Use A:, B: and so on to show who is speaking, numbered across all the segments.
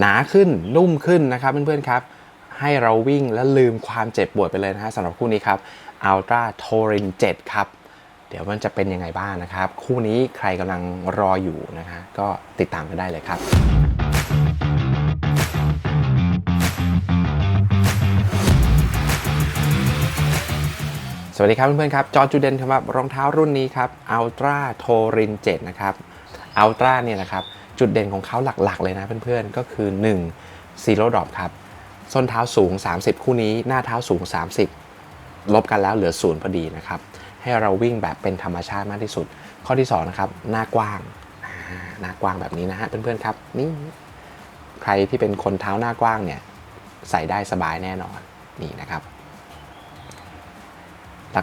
A: หนาขึ้นนุ่มขึ้นนะครับเพื่อนๆครับ ให้เราวิ่งและลืมความเจ็บปวดไปเลยนะฮะสำหรับคู่นี้ครับ Ultra Touring 7ครับ เดี๋ยวมันจะเป็นยังไงบ้างนะครับ คู่นี้ใครกำลังรออยู่นะฮะก็ติดตามกันได้เลยครับสวัสดีครับเพื่อนๆครับจอจุดเด่นสำหรับรองเท้ารุ่นนี้ครับ Ultra Touring 7นะครับ Ultra เนี่ยนะครับ จุดเด่นของเขาหลักๆ เลยนะเพื่อนๆ ก็คือ 1 Zero Drop ครับ ส้นเท้าสูง 30 คู่นี้ หน้าเท้าสูง 30 ลบกันแล้วเหลือศูนย์พอดีนะครับ ให้เราวิ่งแบบเป็นธรรมชาติมากที่สุด ข้อที่2นะครับ หน้ากว้าง หน้ากว้างแบบนี้นะฮะเพื่อนๆครับ นี่ ใครที่เป็นคนเท้าหน้ากว้างเนี่ย ใส่ได้สบายแน่นอน นี่นะครับ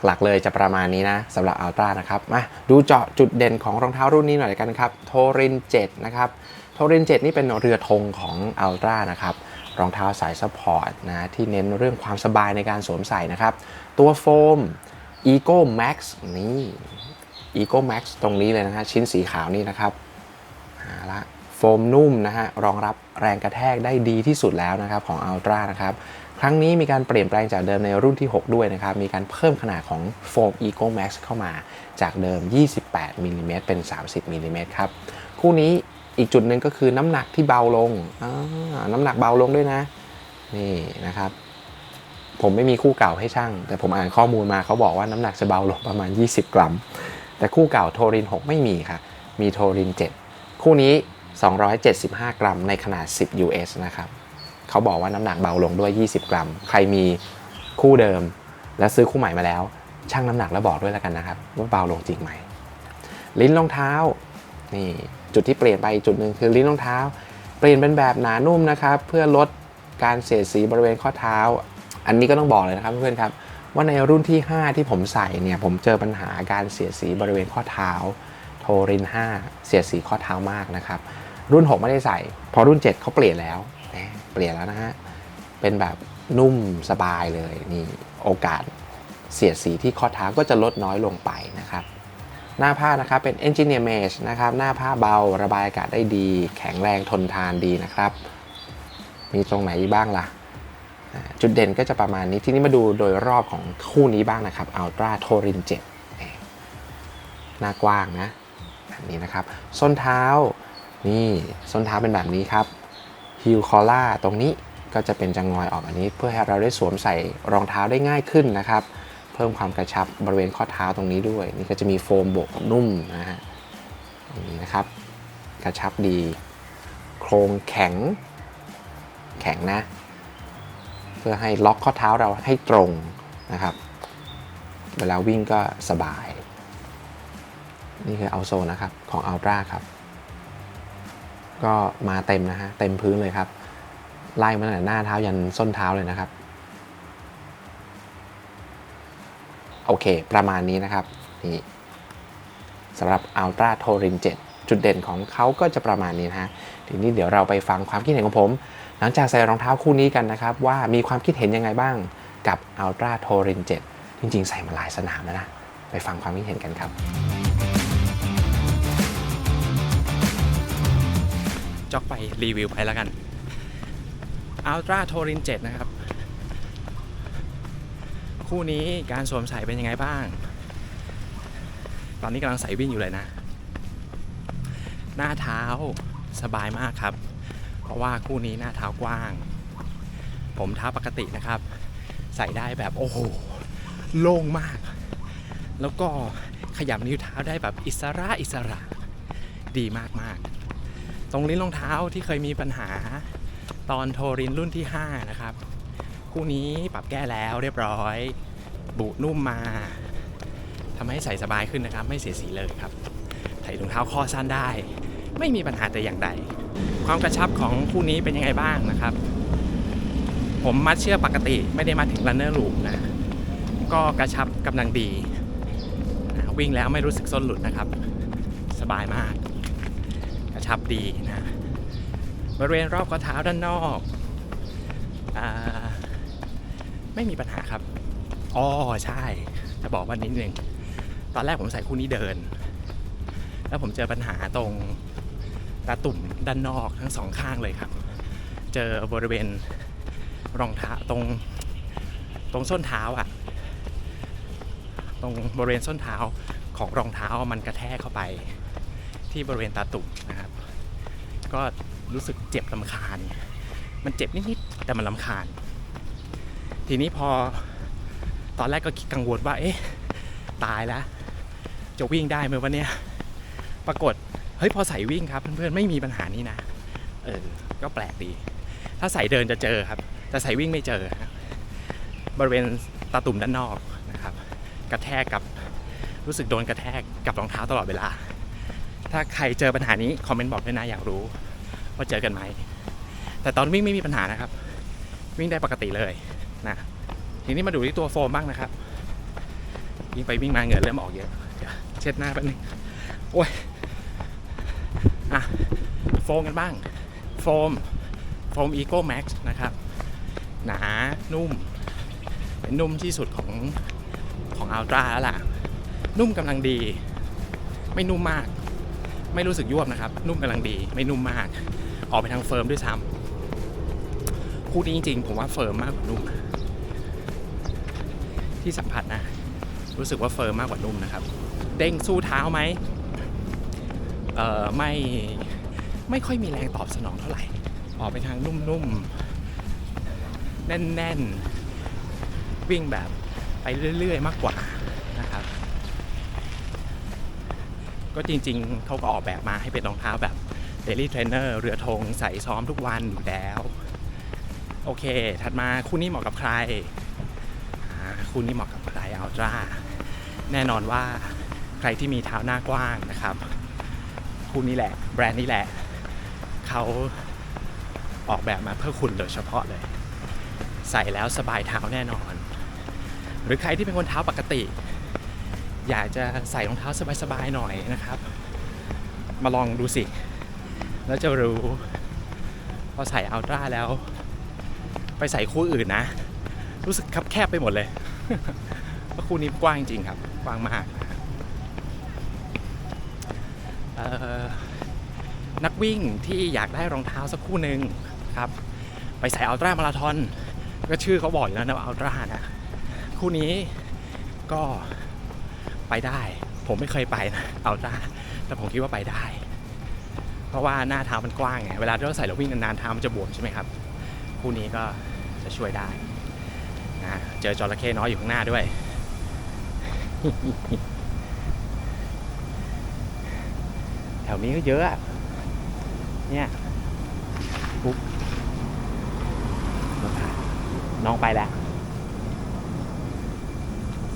A: หลักๆ เลยจะประมาณนี้นะสำหรับ Ultra นะครับมาดูเจาะจุดเด่นของรองเท้ารุ่นนี้หน่อยกันครับ t o r i n 7นะครับ t o r i n 7นี่เป็นเรือธงของ Ultra นะครับรองเท้าสายซัพพอร์ตนะที่เน้นเรื่องความสบายในการสวมใส่นะครับ ตัวโฟม Ego Max นี่ Ego Max ตรงนี้เลยนะฮะชิ้นสีขาวนี่นะครับอาละโฟมนุ่มนะฮะรองรับแรงกระแทกได้ดีที่สุดแล้วนะครับของ Ultra นะครับ ครั้งนี้มีการเปลี่ยนแปลงจากเดิมในรุ่นที่ 6 ด้วยนะครับ มีการเพิ่มขนาดของโฟม Ego Max เข้ามาจากเดิม 28มิลลิเมตรเป็น 30มิลลิเมตรครับ คู่นี้อีกจุดหนึ่งก็คือน้ำหนักที่เบาลงอน้ำหนักเบาลงด้วยนะ นี่นะครับ ผมไม่มีคู่เก่าให้ช่าง แต่ผมอ่านข้อมูลมาเขาบอกว่าน้ำหนักจะเบาลงประมาณ 20 กรัม แต่คู่เก่าโทริน 6 ไม่มีค่ะ มีโทริน 7 คู่นี้ 275 กรัมในขนาด 10 US นะครับ เขาบอกว่าน้ำหนักเบาลงด้วย 20 กรัม ใครมีคู่เดิม แล้วซื้อคู่ใหม่มาแล้วชั่งน้ำหนักแล้วบอกด้วยแล้วกันนะครับว่าเบาลงจริงไหมลิ้นรองเท้านี่จุดที่เปลี่ยนไปจุดหนึ่งคือลิ้นรองเท้า เปลี่ยนเป็นแบบหนานุ่มนะครับ เพื่อลดการเสียดสีบริเวณข้อเท้า อันนี้ก็ต้องบอกเลยนะครับเพื่อนครับว่าในรุ่นที่ 5 ที่ผมใส่เนี่ยผมเจอปัญหาการเสียดสีบริเวณข้อเท้า โทริน 5 เสียดสีข้อเท้ามากนะครับรุ่น 6 ไม่ได้ใส่ พอรุ่น 7เขาเปลี่ยนแล้ว เปลี่ยนแล้วนะฮะ เป็นแบบนุ่มสบายเลยนี่โอกาสเสียดสีที่ข้อเท้าก็จะลดน้อยลงไปนะครับ หน้าผ้านะครับเป็น Engineer Mesh นะครับ หน้าผ้าเบาระบายอากาศได้ดี แข็งแรงทนทานดีนะครับ มีตรงไหนบ้างล่ะอ่าจุดเด่นก็จะประมาณนี้ ทีนี้มาดูโดยรอบของคู่นี้บ้างนะครับ Ultra Torin 7หน้ากว้างนะแบบนี้นะครับ ส้นเท้านี่ส้นเท้าเป็นแบบนี้ครับ ฮิลคอล่าตรงนี้ก็จะเป็นจังงอยออกอันนี้ เพื่อให้เราได้สวมใส่รองเท้าได้ง่ายขึ้นนะครับ เพิ่มความกระชับบริเวณข้อเท้าตรงนี้ด้วย นี่ก็จะมีโฟมโบกนุ่มนะฮะอย่างนี้นะครับ กระชับดี โครงแข็ง แข็งนะ เพื่อให้ล็อกข้อเท้าเราให้ตรงนะครับ เวลาวิ่งก็สบาย นี่คือเอาโซนะครับของ Ultra ครับ ก็มาเต็มนะฮะ เต็มพื้นเลยครับ ไล่มาตั้งแต่หน้าเท้ายันส้นเท้าเลยนะครับ โอเค ประมาณนี้นะครับ นี่สำหรับ Ultra Touring 7จุดเด่นของเขาก็จะประมาณนี้นะฮะ ทีนี้เดี๋ยวเราไปฟังความคิดเห็นของผม หลังจากใส่รองเท้าคู่นี้กันนะครับ ว่ามีความคิดเห็นยังไงบ้างกับ Ultra Touring 7จริง ๆ ใส่มาหลายสนามแล้วนะ ไปฟังความคิดเห็นกันครับ
B: จ็อกไปรีวิวไปแล้วกัน Ultra Touring 7นะครับ คู่นี้การสวมใส่เป็นยังไงบ้าง ตอนนี้กำลังใส่วิ่งอยู่เลยนะ หน้าเท้าสบายมากครับ เพราะว่าคู่นี้หน้าเท้ากว้าง ผมเท้าปกตินะครับ ใส่ได้แบบโอ้โหโล่งมาก แล้วก็ขยับนิ้วเท้าได้แบบอิสระอิสระดีมากมากๆ ตรงลิ้นรองเท้าที่เคยมีปัญหา ตอนโทรินรุ่นที่ 5 นะครับ คู่นี้ปรับแก้แล้วเรียบร้อย บุนุ่มมาทำให้ใส่สบายขึ้นนะครับ ไม่เสียสีเลยครับใส่ถุงเท้าข้อสั้นได้ ไม่มีปัญหาแต่อย่างใด ความกระชับของคู่นี้เป็นยังไงบ้างนะครับ ผมมัดเชือกปกติไม่ได้มัดถึง runner loop นะ ก็กระชับกำลังดี วิ่งแล้วไม่รู้สึกส้นหลุดนะครับ สบายมาก กระชับดี ริเวณรอบข้อเท้าด้านนอกอไม่มีปัญหาครับอ๋อใช่ จะบอกว่านิดนึง ตอนแรกผมใส่คู่นี้เดิน แล้วผมเจอปัญหาตรงตาตุ่มด้านนอกทั้งสองข้างเลยครับ เจอบริเวณรองเท้าตรงตรงส้นเท้าอะตรงบริเวณส้นเท้าของรองเท้ามันกระแทกเข้าไป ที่บริเวณตาตุ่มนะครับ ก็ รู้สึกเจ็บลำคาญ มันเจ็บนิดๆแต่มันลำคาญ ทีนี้พอตอนแรกก็คิดกังวลว่า เอ๊ะ ตายแล้ว จะวิ่งได้ไหมวันเนี้ยปรากฏ เฮ้ย พอใส่วิ่งครับ เพื่อนๆ ไม่มีปัญหานี้นะ เออ ก็แปลกดี ถ้าใส่เดินจะเจอครับ แต่ใส่วิ่งไม่เจอครับบริเวณตาตุ่มด้านนอกนะครับ กระแทกกับรู้สึกโดนกระแทกกับรองเท้าตลอดเวลา ถ้าใครเจอปัญหานี้ คอมเมนต์บอกด้วยนะอยากรู้ ว่าเจอกันไหม แต่ตอนวิ่งไม่มีปัญหานะครับ วิ่งได้ปกติเลยนะทีนี้มาดูที่ตัวโฟมบ้างนะครับวิ่งไปวิ่งมาเหงื่อเริ่มออกเยอะเช็ดหน้าแป๊บนึงโอ้ยอะโฟมกันบ้าง โฟมโฟมอีโก้แม็กซ์นะครับ หนานุ่ม เป็นนุ่มที่สุดของของอัลตร้าแล้วล่ะ นุ่มกำลังดี ไม่นุ่มมาก ไม่รู้สึกยวบนะครับ นุ่มกำลังดี ไม่นุ่มมาก ออกไปทางเฟิร์มด้วยซ้ำคู่นี้จริงๆ ผมว่าเฟิร์มมากกว่านุ่ม ที่สัมผัสนะ รู้สึกว่าเฟิร์มมากกว่านุ่มนะครับ เด้งสู้เท้าไหมเอ่อไม่ไม่ค่อยมีแรงตอบสนองเท่าไหร่ ออกไปทางนุ่มๆ แน่นๆ วิ่งแบบไปเรื่อยๆ มากกว่านะครับ ก็จริงๆ เขาก็ออกแบบมาให้เป็นรองเท้าแบบ Daily Trainer เรือธงใส่ซ้อมทุกวันอยู่แล้ว โอเค ถัดมาคู่นี้เหมาะกับใคร คู่นี้เหมาะกับใครอัลตร้าแน่นอนว่าใครที่มีเท้าหน้ากว้างนะครับคู่นี้แหละ แบรนด์นี้แหละ เขาออกแบบมาเพื่อคุณโดยเฉพาะเลย ใส่แล้วสบายเท้าแน่นอน หรือใครที่เป็นคนเท้าปกติ อยากจะใส่รองเท้าสบายๆหน่อยนะครับ มาลองดูสิ แล้วจะรู้ พอใส่อัลตร้าแล้ว ไปใส่คู่อื่นนะ รู้สึกคับแคบไปหมดเลยเพราะคู่นี้กว้างจริงครับ กว้างมากนักวิ่งที่อยากได้รองเท้าสักคู่หนึ่งครับ ไปใส่อัลตร้ามาราธอนก็ชื่อเขาบอกอยู่แล้วนะอัลตร้านะ คู่นี้ก็ไปได้ ผมไม่เคยไปนะอัลตร้าแต่ผมคิดว่าไปได้ เพราะว่าหน้าเท้ามันกว้างไงเวลาที่เราใส่แล้ววิ่งนานๆเท้ามันจะบวมใช่ไหมครับคู่นี้ก็จะช่วยได้นะเจอจระเข้น้อยอยู่ข้างหน้าด้วย แถวนี้ก็เยอะเนี่ยปุ๊บน้องไปแล้ว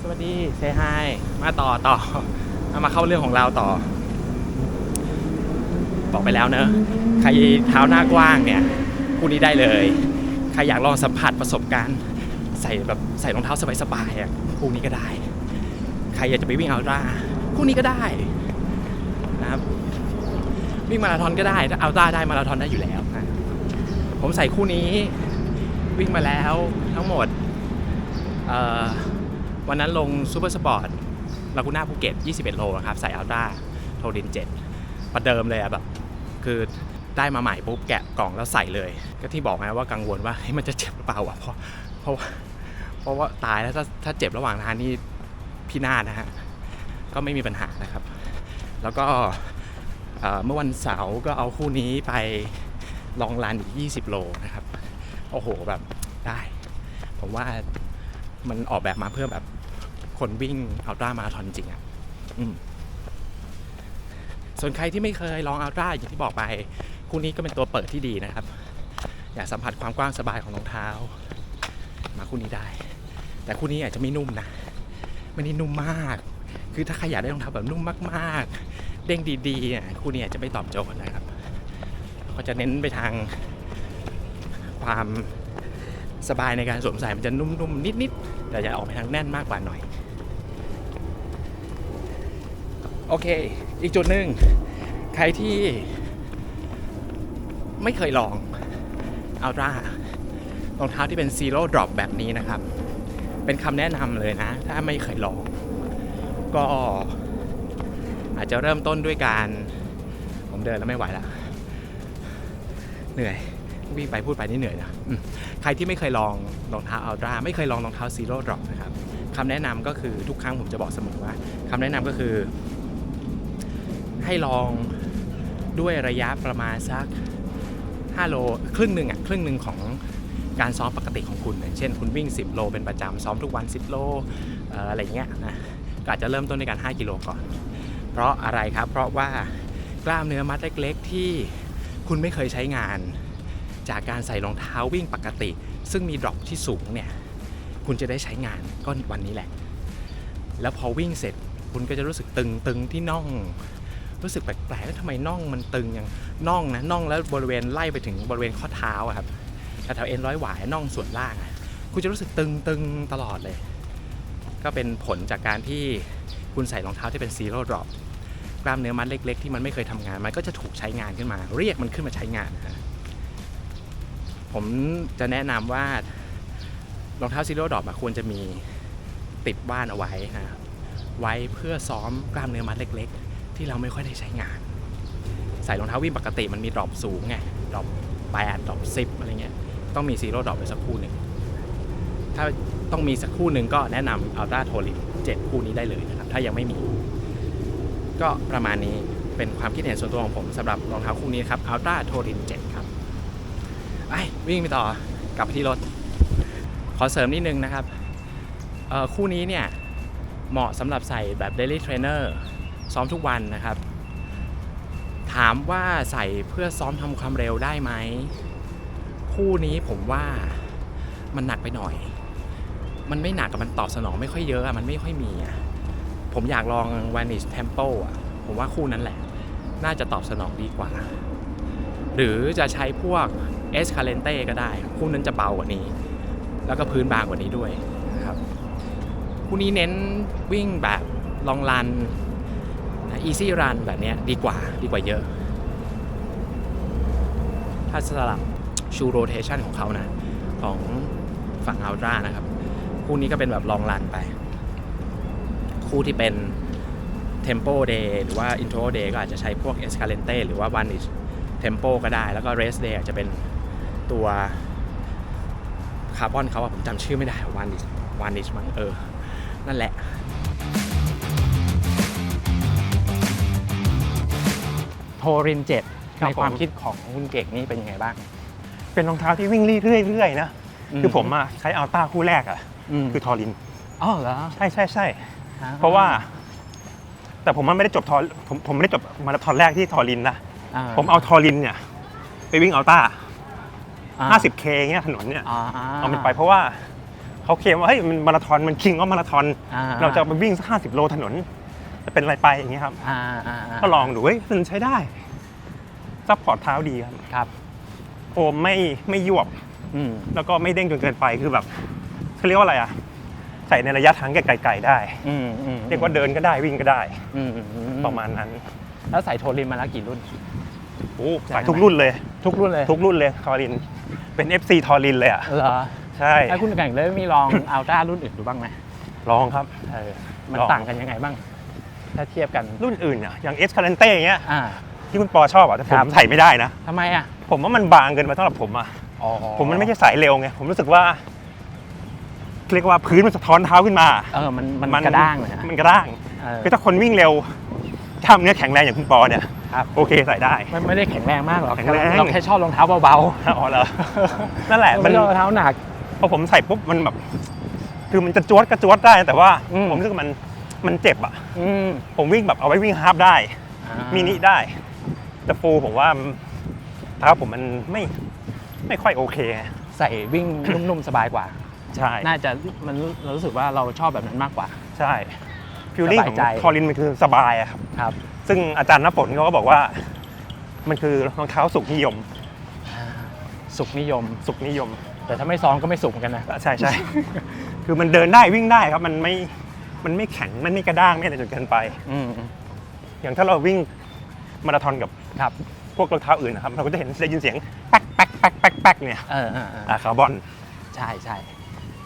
B: สวัสดีเซฮายมาต่อต่อเอามาเข้าเรื่องของเราต่อ บอกไปแล้วเนอะใครเท้าหน้ากว้างเนี่ยคู่นี้ได้เลย ใครอยากลองสัมผัสประสบการณ์ ใส่แบบใส่รองเท้าสบายๆอะคู่นี้ก็ได้ ใครอยากจะไปวิ่งอัลตร้าคู่นี้ก็ได้นะครับวิ่งมาราธอนก็ได้ถ้าอัลตร้าได้มาราธอนได้อยู่แล้วนะผมใส่คู่นี้วิ่งมาแล้วทั้งหมดวันนั้นลงซูเปอร์สปอร์ตลากูน่าภูเก็ต 21 โลนะครับ ใส่อัลตร้าโทดิน 7 ประเดิมเลยอะแบบ คือได้มาใหม่ปุ๊บแกะกล่องแล้วใส่เลย ก็ที่บอกไงว่ากังวลว่าเฮ้ยมันจะเจ็บหรือเปล่าวะเพราะเพราะว่าเพราะว่าตายแล้วถ้าถ้าเจ็บระหว่างทางนี่พี่นาศนะฮะก็ไม่มีปัญหานะครับ แล้วก็เมื่อวันเสาร์ก็เอาคู่นี้ไปลองรันอีก 20 โลนะครับ โอ้โหแบบได้ ผมว่ามันออกแบบมาเพื่อแบบคนวิ่งอัลตร้ามาราธอนจริงๆอะ อืม ส่วนใครที่ไม่เคยลองอัลตร้าอย่างที่บอกไป คู่นี้ก็เป็นตัวเปิดที่ดีนะครับ อยากสัมผัสความกว้างสบายของรองเท้า มาคู่นี้ได้ แต่คู่นี้อาจจะไม่นุ่มนะ ไม่ได้นุ่มมาก คือถ้าใครอยากได้รองเท้าแบบนุ่มมากๆ เด้งดีๆอะคู่นี้อาจจะไม่ตอบโจทย์นะครับก็จะเน้นไปทางความสบายในการสวมใส่มันจะนุ่มๆ นิดๆ แต่จะออกไปทางแน่นมากกว่าหน่อย โอเค อีกจุดหนึ่งใครที่ไม่เคยลองอัลตร้ารองเท้าที่เป็นซีโร่ดรอปแบบนี้นะครับ เป็นคำแนะนำเลยนะ ถ้าไม่เคยลอง ก็อาจจะเริ่มต้นด้วยการ ผมเดินแล้วไม่ไหวละเหนื่อยวิ่งไปพูดไปนี่เหนื่อยนะใครที่ไม่เคยลองรองเท้าอัลตร้าไม่เคยลองรองเท้าซีโร่ดรอปนะครับคำแนะนำก็คือทุกครั้งผมจะบอกเสมอว่าคำแนะนำก็คือ ให้ลองด้วยระยะประมาณสัก 5 โล ครึ่งหนึ่งอะครึ่งหนึ่งของการซ้อมปกติของคุณ เช่นคุณวิ่ง 10 โลเป็นประจำซ้อมทุกวัน 10 โลอะไรเงี้ยนะก็อาจจะเริ่มต้นในการ 5 กิโลก่อน เพราะอะไรครับ เพราะว่ากล้ามเนื้อมัดเล็กๆ ที่คุณไม่เคยใช้งาน จากการใส่รองเท้าวิ่งปกติ ซึ่งมีดรอปที่สูงเนี่ยคุณจะได้ใช้งานก็วันนี้แหละ แล้วพอวิ่งเสร็จคุณก็จะรู้สึกตึงตึงที่น่อง รู้สึกแปลกๆแล้วทำไมน่องมันตึงอย่างน่องนะน่องแล้วบริเวณไล่ไปถึงบริเวณข้อเท้าครับแถวเอ็นร้อยหวายน่องส่วนล่างคุณจะรู้สึกตึงตึงตลอดเลย ก็เป็นผลจากการที่คุณใส่รองเท้าที่เป็นซีโร่ดรอปกล้ามเนื้อมัดเล็ก ๆ ที่มันไม่เคยทำงานมันก็จะถูกใช้งานขึ้นมา เรียกมันขึ้นมาใช้งานนะผมจะแนะนำว่ารองเท้าซีโร่ดรอปควรจะมีติดบ้านเอาไว้นะไว้เพื่อซ้อมกล้ามเนื้อมัดเล็ก ๆ ที่เราไม่ค่อยได้ใช้งาน ใส่รองเท้าวิ่งปกติมันมีดรอปสูงไงดรอปแปดดรอปสิบอะไรเงี้ยต้องมีซีโร่ดรอปไปสักคู่หนึ่งถ้าต้องมีสักคู่หนึ่งก็แนะนำอัลต a าโทลิน7คู่นี้ได้เลยนะครับ ถ้ายังไม่มี ก็ประมาณนี้เป็นความคิดเห็นส่วนตัวของผมสำหรับรองเท้าคู่นี้ครับอัลต a าโทลิน7ครับไปวิ่งไปต่อกลับไปที่รถ ขอเสริมนิดนึงนะครับคู่นี้เนี่ยเหมาะสำหรับใส่แบบ daily trainer ซ้อมทุกวันนะครับ ถามว่าใส่เพื่อซ้อมทำความเร็วได้ไหม คู่นี้ผมว่ามันหนักไปหน่อย มันไม่หนักกับมันตอบสนองไม่ค่อยเยอะอะมันไม่ค่อยมีอะผมอยากลอง Vanish Tempo อะผมว่าคู่นั้นแหละ น่าจะตอบสนองดีกว่า หรือจะใช้พวก Escalente ก็ได้ คู่นั้นจะเบากว่านี้ แล้วก็พื้นบางกว่านี้ด้วยนะครับ คู่นี้เน้นวิ่งแบบลองรัน easy run แบบนี้ดีกว่าดีกว่าเยอะ ถ้าสลับชูโรเทชันของเขานะ ของฝั่งอัลตร้านะครับ คู่นี้ก็เป็นแบบลองรันไป คู่ที่เป็น Tempo Day หรือว่า Intro Day ก็อาจจะใช้พวก Escalente หรือว่า Vanish Tempo ก็ได้ แล้วก็ Race Day อาจจะเป็นตัวคาร์บอนเขาอะผมจำชื่อไม่ได้ Vanish Vanish มั้งเออ นั่นแหละ รินเจ็ด
C: ครับ
B: ในความ
C: ผม
B: คิดของคุณเก่งนี่เป็นยังไงบ้าง
C: เป็นรองเท้าที่วิ่งเรื่อยๆนะคือผมอะใช้อัลต้าคู่แรกอะ
B: อืม
C: คือทอริน
B: อ๋อเหรอ
C: ใช่ใช่ใช่ เพราะว่า แต่ผมมันไม่ได้จบทอผมผมไม่ได้จบมาราธอนแรกที่ทอรินนะ
B: อ่า
C: ผมเอาทอรินเนี่ย ไปวิ่งอัลต้า
B: อ่า
C: 50K เงี้ยถนนเนี่ย
B: อ่า
C: เอามันไปเพราะว่าเขาเคลมว่าเฮ้ยมันมาราธอนมันคิงก็มาราธอน
B: อ่
C: เราจะไปวิ่งสักห้าสิบโลถนน จะเป็นอะไรไปอย่างเงี้ยครับ
B: อ่าอ่าา
C: ก็ลองดูเฮ้ยมันใช้ได้ซัพพอร์ตเท้าดีครับ
B: ครับ
C: โอมไม่ไม่ยวบ
B: อืม
C: แล้วก็ไม่เด้งจนเกินไปคือแบบเขาเรียกว่าอะไรอะใส่ในระยะทางไกลๆได้
B: อืมอืม
C: เรียกว่าเดินก็ได้วิ่งก็ได้
B: อืมอือื
C: ประมาณนั้น
B: แล้วใส่โทรินมาแล้วกี่รุ่น
C: โอ้ใส่ทุกรุ่นเลย
B: ทุกรุ่นเลย
C: ทุกรุ่นเลยทอริน เป็น FC ทอรินเลยอะ
B: เหรอ
C: ใช่
B: แล้วคุณเก่งเลยมีลองอัลต้ารุ่นอื่นดูบ้างไหม
C: ลองครับ
B: เออมัน
C: ลอง
B: ต่างกันยังไงบ้าง ถ้าเทียบกัน
C: รุ่นอื่นอะอย่างเอสคาเลนเต้อย่างเงี้ย
B: อ่า
C: ที่คุณปอชอบอะแต่ผ
B: ครั
C: ม
B: บ
C: ใส่ไม่ได้นะ
B: ทำไมอะ
C: ผมว่ามันบางเกินไปสำหรับผมอะ
B: อ๋อ
C: ผมมันไม่ใช่สายเร็วไงผมรู้สึกว่าเรียกว่าพื้นมันสะท้อนเท้าขึ้นมา
B: เออมันมันกระด้างเลยนะ
C: มันกระด้าง
B: เออ
C: คือถ้าคนวิ่งเร็วกล้ามเนื้อแข็งแรงอย่างคุณปอเนี่ย
B: ครับ
C: โอเคใส่ได้
B: มันไม่ได้แข็งแรงมากหรอก
C: แข็งแรง
B: เราแค่ชอบรองเท้าเบา
C: อ๋อเหรอ
B: ๆ
C: นั่นแหละ
B: มั
C: มันน
B: รองเท้าหนัก
C: พอผมใส่ปุ๊บมันแบบ คือมันจะจวดกระจวดได้ แต่ว่า
B: อืม
C: ผมรู้สึกว่ามัน มันเจ็บอะ
B: อืม
C: ผมวิ่งแบบเอาไว้วิ่งฮาล์ฟได้
B: อ่า
C: มินิได้ แต่ฟูลผมว่าเท้าผมมันไม่ไม่ค่อยโอเคไง
B: ใส่วิ่งนุ่มๆสบายกว่า
C: ใช่
B: น่าจะมันเรารู้สึกว่าเราชอบแบบนั้นมากกว่า
C: ใช่ฟิลลิ่งของ
B: สบายใจ
C: ทอรินมันคือสบายอะครับ
B: ครับ
C: ซึ่งอาจารย์น้ำฝนเขาก็บอกว่า มันคือรองเท้าสุขนิยม
B: สุขนิยม
C: สุขนิยม
B: แต่ถ้าไม่ซ้อมก็ไม่สุขเหมือนกันนะ
C: ใช่ใช่คือมันเดินได้วิ่งได้ครับมันไม่ มันไม่แข็งมันไม่กระด้างไม่อะไรจนเกินไป
B: อืม
C: อย่างถ้าเราวิ่งมาราธอนกับ
B: ครับ
C: พวกรองเท้าอื่นนะครับเราก็จะเห็นได้ยินเสียงแป๊กแป๊กแป๊กแป๊กแป๊กเนี่ย
B: เออเออเออ
C: อ่าคาร์บอน
B: ใช่ใช่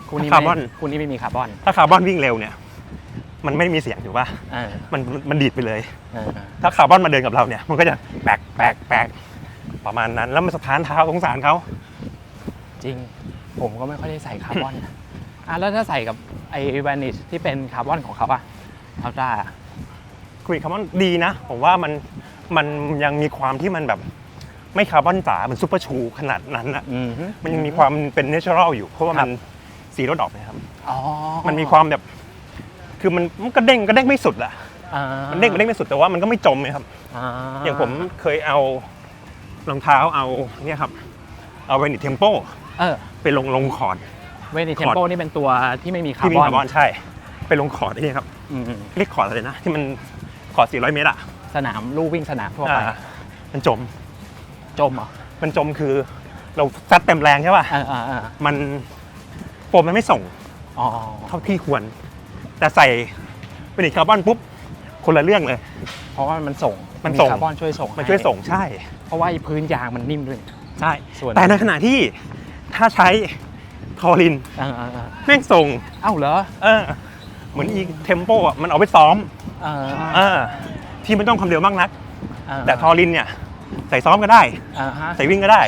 B: คู่นี้
C: คาร์บอน
B: ไม่คู่นี้ไม่มีคาร์บอน
C: ถ้าคาร์บอนวิ่งเร็วเนี่ย มันไม่มีเสียงถูกป่ะ
B: เออ
C: มันมันดีดไปเลย
B: เออเออ
C: ถ้าคาร์บอนมาเดินกับเราเนี่ย มันก็จะแป๊กแป๊กแป๊กประมาณนั้นแล้วมันสะท้านเท้าสงสารเขา
B: จริง ผมก็ไม่ค่อยได้ใส่คาร์บอนนะ อะแล้วถ้าใส่กับไอแวนิชที่เป็นคาร์บอนของเขาอะอัลตร้า
C: คุยคาร์บอนดีนะ ผมว่ามันมันยังมีความที่มันแบบไม่คาร์บอนจ๋าเหมือนซูเปอร์ชูขนาดนั้นอะ
B: อืม
C: มันยังมีความเป็นเนเชอรัลอยู่ เพราะว่า
B: ครั
C: มั
B: บ
C: นซีโร่ดอกนะครับ
B: อ๋อ
C: มันมีความแบบ คือมันมันก็เด้งก็เด้งไม่สุดอะ
B: อ่า
C: มันเด้งมันเด้งไม่สุดแต่ว่ามันก็ไม่จมเลยครับอย่างผมเคยเอารองเท้าเอาเนี่ยครับ เอาเวนิเทมโป
B: เออ
C: ไปลงลงคอร์ด
B: เวนิเทมโปนี่เป็นตัวที่ไม่มีคา
C: ที่
B: ร์
C: มี
B: บอน
C: คาร์บอนใช่ ไปลงคอร์ดไอ้นี่ครับ
B: อืม
C: เรียกคอร์ดอะไรนะ ที่มันคอร์ด400 เมตรอะ
B: สนามลู่วิ่งสนามทั่วไป
C: อ่ามันจม
B: จมเหรอ
C: มันจมคือเราซัดเต็มแรงใช่ป่ะ
B: อ่าอ่าอ่า
C: มันโฟมมันไม่ส่ง
B: อ๋อ
C: เท่าที่ควร แต่ใส่เวนิคาร์บอนปุ๊บคนละเรื่องเลย
B: เพราะว่ามันส่ง
C: มันส่ง
B: คาร์บอนช่วยส่ง
C: มันช่วย
B: ให้
C: ส่งใช่
B: เพราะว่าไอ้พื้นยางมันนิ่มด้วย
C: ใช่
B: ส่วน
C: แต่ในขณะที่ถ้าใช้ ทอริน
B: อ่าอ่าอ่า
C: แม่งส่ง
B: เอ้าเหรอ
C: เออ เหมือนอีเทมโปอะมันเอาไปซ้อม
B: อ่า
C: เออที่ไม่ต้องความเร็วมากนักาแต่ทอรินเนี่ย ใส่ซ้อมก็ได้
B: อ่าฮะ
C: ใส่วิ่งก็ได้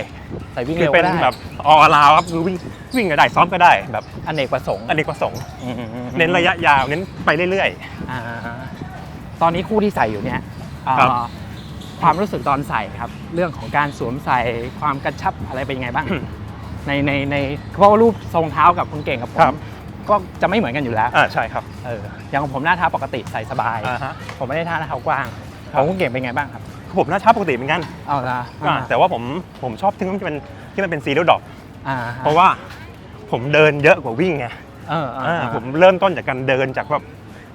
B: ใส่วิ่ง
C: คื
B: เร็
C: อ
B: ว
C: เป็
B: ก็
C: น
B: ได้
C: แบบออลาวครับคือวิ่งวิ่งก็ได้ซ้อมก็ได้ แบบ
B: อเนกประสงค์
C: อเนกประสงค์
B: อืมอืมอืม
C: เน้นระยะยาวเน้นไปเรื่อย
B: อ่าตอนนี้คู่ที่ใส่อยู่เนี่ยอ่า
C: ครับ
B: ความรู้สึกตอนใส่ครับ เรื่องของการสวมใส่ความกระชับอะไรเป็นยังไงบ้าง ในในในเพราะว่ารูปทรงเท้ากับคุณเก่งกับผ
C: ครั
B: ม
C: บ
B: ก็จะไม่เหมือนกันอยู่แล้ว
C: ๆอ่าใช่ครับ
B: เอออย่างของผมหน้าเท้าปกติใส่สบาย
C: อ่าฮะ
B: ผมไม่ได้ท่าหน้าเท้ากว้าง
C: ค
B: ข
C: รับ
B: องคุณเก่งเป็นไงบ้างครับ
C: ผมหน้าช้าปกติเหมือนกัน
B: เอาละ
C: อ่าแต่ว่าผมผมชอบที่มันเป็นที่มันเป็นซีโร่ดอก
B: อ่า
C: เพราะว่าผมเดินเยอะกว่าวิ่งไง
B: เออเออ
C: อ่า
B: เออ
C: ผมเริ่มต้นจากการเดินจากแบบ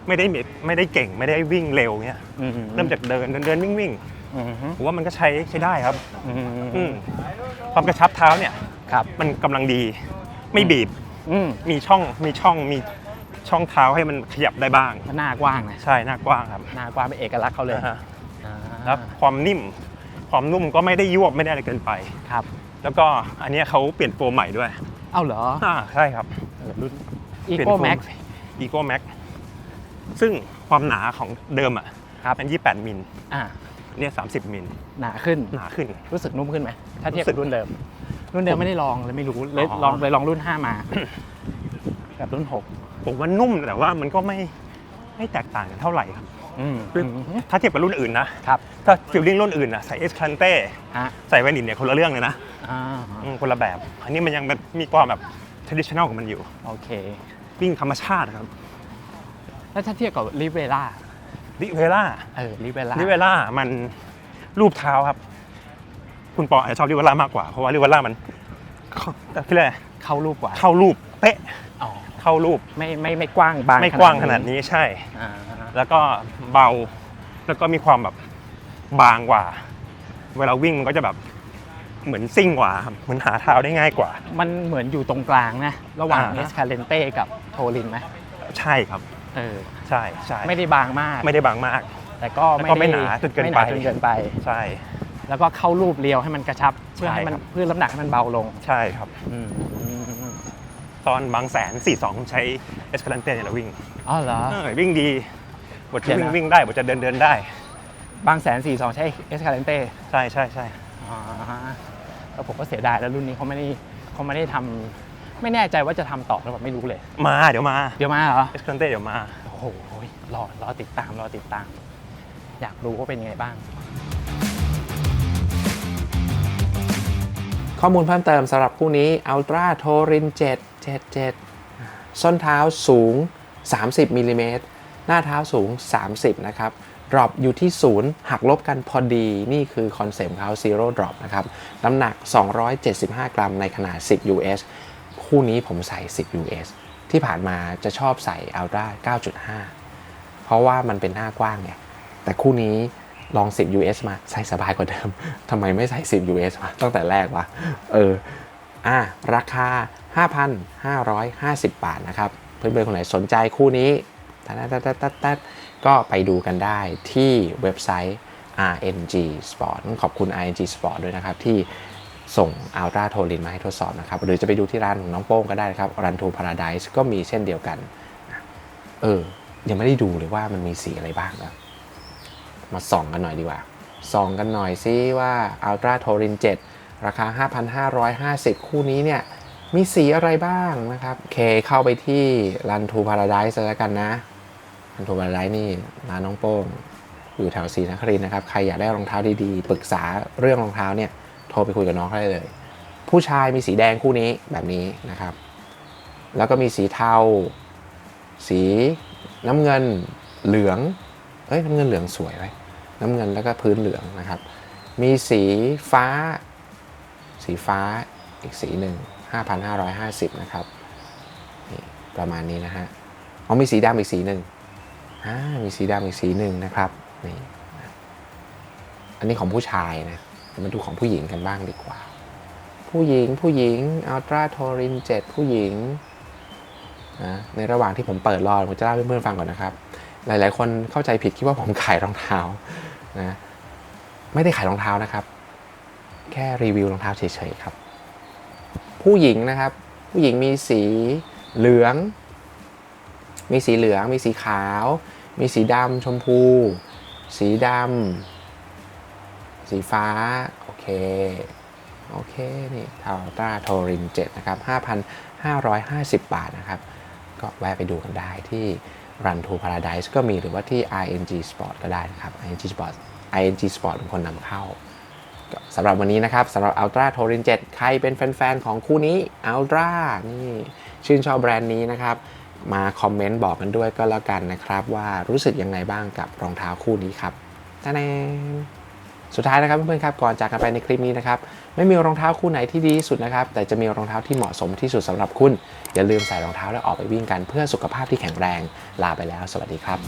C: ไม่ได้มีไม่ได้เก่งไม่ได้วิ่งเร็วเงี้ย
B: อืม
C: เริ่มจากเดินเดินเดินวิ่งวิ่ง
B: อืม
C: ผมว่ามันก็ใช้ใช้ได้ครับ
B: อืม
C: อืมความกระชับเท้าเนี่ย
B: ครับ
C: มันกำลังดี ไม่บีบ
B: อืม
C: มีช่องมีช่องมีช่องเท้าให้มันขยับได้บ้าง
B: ก็หน้ากว้างนะ
C: ใช่หน้ากว้างครับ
B: หน้ากว้างเป็นเอกลักษณ์เขาเลย
C: นะฮะ
B: อ่า
C: แล้วความนิ่ม ความนุ่มก็ไม่ได้ยวบไม่ได้อะไรเกินไป
B: ครับ
C: แล้วก็อันเนี้ยเขาเปลี่ยนโฟมใหม่ด้วย
B: เอ้าเหรอ
C: อ่าใช่ครับ
B: เออรุ่น
C: เปลี่ยน
B: Eco
C: โฟม
B: Max
C: Eco Max ซึ่งความหนาของเดิมอะ
B: ครับ
C: มัน28 มิล
B: อ่า
C: เนี่ย30 มิล
B: หนาขึ้น
C: หนาขึ้น
B: รู้สึกนุ่มขึ้นไหมถ้าเทียบ
C: รู้สึ
B: กับ
C: ก
B: รุ่นเดิม รุ่นเดิมไม่ได้ลองเลยไม่รู้เลย
C: อ๋อ
B: ลองเลยลองรุ่น 5 มากับรุ่น
C: ผมว่านุ่มแต่ว่ามันก็ไม่ไม่แตกต่างกันเท่าไหร่ครับ
B: 6อืม
C: คือถ้าเทียบกับรุ่นอื่นนะ
B: ครับ
C: ถ้าฟิลลิ่งรุ่นอื่นนะใส่เอสคันเต้
B: ฮะ
C: ใส่แวนิลเนี่ยคนละเรื่องเลยนะ
B: อ่า
C: อืมคนละแบบ อันนี้มันยังแบบมีความแบบ traditional ของมันอยู่
B: โอเค
C: วิ่งธรรมชาติครับ
B: แล้วถ้าเทียบกับลิเวล่า
C: ลิเวล่า
B: เออลิเวล่า
C: ลิเวล่ามันรูปเท้าครับ คุณปออาจจะชอบลิเวล่ามากกว่า เพราะว่าลิเวล่ามันเข้าพี่เลยก
B: เข้ารูปกว่า
C: เข้ารูปเป๊ะ
B: อ๋อ
C: เข้ารูป
B: ไม่ไม่ไม่กว้างบาง
C: ไม่กว้างขนาดนี้ใช่
B: อ่า
C: แล้วก็เบาแล้วก็มีความแบบบางกว่า เวลาวิ่งมันก็จะแบบเหมือนซิ่งกว่าครับเหมือนหาเท้าได้ง่ายกว่า
B: มันเหมือนอยู่ตรงกลางนะ ระหว่าง
C: อ่า
B: เอสคาเลนเต้กับโทลินไหม
C: ใช่ครับ
B: เออ
C: ใช่ใช่
B: ไม่ได้บางมาก
C: ไม่ได้บางมาก
B: แต่ก็
C: แล้วก็ไม่หนาจนเกินไป
B: ม่หาจนเกินไป
C: ใช่
B: แล้วก็เข้ารูปเรียวให้มันกระชับ เพื่อให้มัน
C: ใช่ครับ
B: เพื่อน้ำหนักให้มันเบาลง
C: ใช่ครับ
B: อืม
C: ตอนบางแสน 42 ใช้เอสคาลันเต้เนี่ยเราวิ่ง
B: อ๋อเหรอ
C: เออวิ่งดีบทจะ
B: เดี๋
C: วิ่
B: ยว
C: ง
B: นะ
C: วิ่งได้บทจะเดินเดินได้
B: บางแสนสี่สองใช้เอสคาเลนเต้
C: ใช่ใช่ใช่
B: อ๋อแล้วผมก็เสียดายแล้วรุ่นนี้เขาไม่ได้เขาไม่ได้ทำไม่แน่ใจว่าจะทำต่อหรือเปล่าไม่รู้เลย
C: มาเดี๋ยวมา
B: เดี๋ยวมาเหรอ
C: เอสคาลันเต้เดี๋ยวมา
B: โอ้โหรอรอติดตามรอติดตาม อยากรู้ว่าเป็นยังไงบ้าง
A: ข้อมูลเพิ่มเติมสำหรับคู่นี้ Ultra Touring 7 77 ส้นเท้าสูง 30มิลลิเมตรหน้าเท้าสูง 30 นะครับดรอปอยู่ที่ศูนย์หักลบกันพอดี นี่คือคอนเซปต์เขา Zero Drop นะครับ น้ำหนัก 275 กรัมในขนาด 10 US คู่นี้ผมใส่ 10 US ที่ผ่านมาจะชอบใส่ Ultra 9.5 เพราะว่ามันเป็นหน้ากว้างไงแต่คู่นี้ ลอง 10 US มาใส่สบายกว่าเดิมทำไมไม่ใส่ 10 US มาตั้งแต่แรกวะเอออะราคา 5,550 บาทนะครับ เพื่อนๆคนไหนสนใจคู่นี้ตัดตัดตัดตัดก็ไปดูกันได้ที่เว็บไซต์ RNG Sport ขอบคุณ RNG Sport ด้วยนะครับ ที่ส่ง Ultra t o l i n มาให้ทดสอบนะครับ หรือจะไปดูที่ร้านของน้องโป้งก็ได้นะครับ Run to Paradise ก็มีเช่นเดียวกัน เออ ยังไม่ได้ดูเลยว่ามันมีสีอะไรบ้างนะ มาส่องกันหน่อยดีกว่า ส่องกันหน่อยซิว่า Ultra Touring 7ราคา 5,550 คู่นี้เนี่ย มีสีอะไรบ้างนะครับ เคเข้าไปที่ Run to Paradise แล้วกันนะ Run to Paradise นี่ร้านน้องโป้ง อยู่แถวศรีนครินทร์นะครับ ใครอยากได้รองเท้าดีๆ ปรึกษาเรื่องรองเท้าเนี่ย โทรไปคุยกับน้องได้เลย ผู้ชายมีสีแดงคู่นี้แบบนี้นะครับ แล้วก็มีสีเทา สีน้ำเงินเหลือง เอ้ยน้ำเงินเหลืองสวยไว้ น้ำเงินแล้วก็พื้นเหลืองนะครับ มีสีฟ้า สีฟ้าอีกสีหนึ่ง5,550 นะครับประมาณนี้นะฮะเอ๋อมีสีดำอีกสีหนึ่งอ่ามีสีดำอีกสีหนึ่งนะครับนี่อันนี้ของผู้ชายนะมาดูของผู้หญิงกันบ้างดีกว่า ผู้หญิงผู้หญิง Ultra Touring 7ผู้หญิงนะในระหว่างที่ผมเปิดรอผมจะเล่าให้เพื่อนๆฟังก่อนนะครับ หลายๆ คนเข้าใจผิดคิดว่าผมขายรองเท้า นะไม่ได้ขายรองเท้านะครับ แค่รีวิวรองเท้าเฉยๆครับ ผู้หญิงนะครับ ผู้หญิงมีสีเหลือง มีสีเหลือง มีสีขาว มีสีดำชมพู สีดำสีฟ้า โอเค โอเค นี่ทาวต้าโทริน7นะครับ 5,550 บาทนะครับ ก็แวะไปดูกันได้ที่ Run to Paradise ก็มีหรือว่าที่ ING Sport ก็ได้นะครับ ING Sport ING Sport เป็นคนนำเข้าสำหรับวันนี้นะครับสำหรับ Ultra t o r i n 7 ใครเป็นแฟน ๆ ของคู่นี้ Ultra นี่ชื่นชอบแบรนด์นี้นะครับ มาคอมเมนต์บอกกันด้วยก็แล้วกันนะครับ ว่ารู้สึกยังไงบ้างกับรองเท้าคู่นี้ครับตาแนสุดท้ายนะครับเพื่อนๆครับก่อนจากกันไปในคลิปนี้นะครับ ไม่มีรองเท้าคู่ไหนที่ดีที่สุดนะครับ แต่จะมีรองเท้าที่เหมาะสมที่สุดสำหรับคุณ อย่าลืมใส่รองเท้าแล้วออกไปวิ่งกันเพื่อสุขภาพที่แข็งแรงลาไปแล้ว สวัสดีครับ